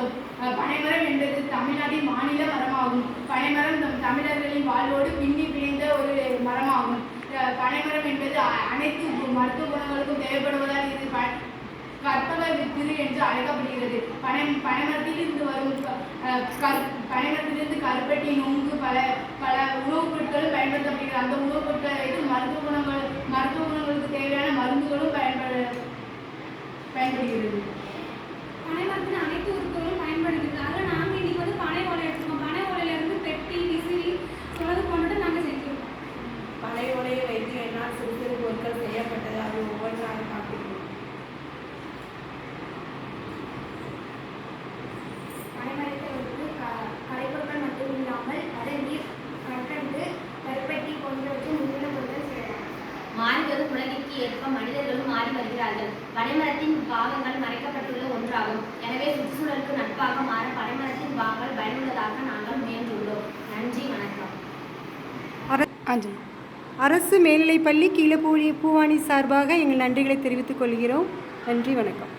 அர்த்தம் அஹ், பனைமரம் என்பது தமிழ்நாட்டின் மாநில மரமாகும். பனைமரம் நம் தமிழர்களின் வாழ்வோடு பின்னி பிணைந்த ஒரு மரமாகும். அஹ், பனைமரம் என்பது அ- அனைத்து மருத்துவ குணங்களுக்கும் தேவைப்படுவதால் இது ப- கற்பக வித்திரு என்று அழைக்கப்படுகிறது. பனை பனைமரத்திலிருந்து வரும் அஹ், கரு பனைமரத்திலிருந்து கருப்பட்டி நொங்கு பல பல உணவுப் பொருட்களும் பயன்படுத்தப்படுகிறது. அந்த உணவுப் பொருட்கள் இது மருத்துவ குணங்கள் மருத்துவ குணங்களுக்கு தேவையான மருந்துகளும் பயன்பட பயன்படுகிறது. பனைமரத்தின் அனைத்து மாறிவரும் உலகிற்கு ஏற்ப மனிதர்களும் மாறி வருகிறார்கள். பனைமரத்தின் பாகங்கள் மறைக்கப்பட்டுள்ள ஒன்றாகும். எனவே சுற்றுச்சூழலுக்கு நட்பாக மாற பனைமரத்தின் பாகங்கள் பயனுள்ளதாக நாங்கள் முயன்றுள்ளோம். நன்றி வணக்கம். அரசு மேல்நிலைப்பள்ளி கீழப்பூ பூவாணி சார்பாக எங்கள் நன்றிகளை தெரிவித்துக் கொள்கிறோம். நன்றி வணக்கம்.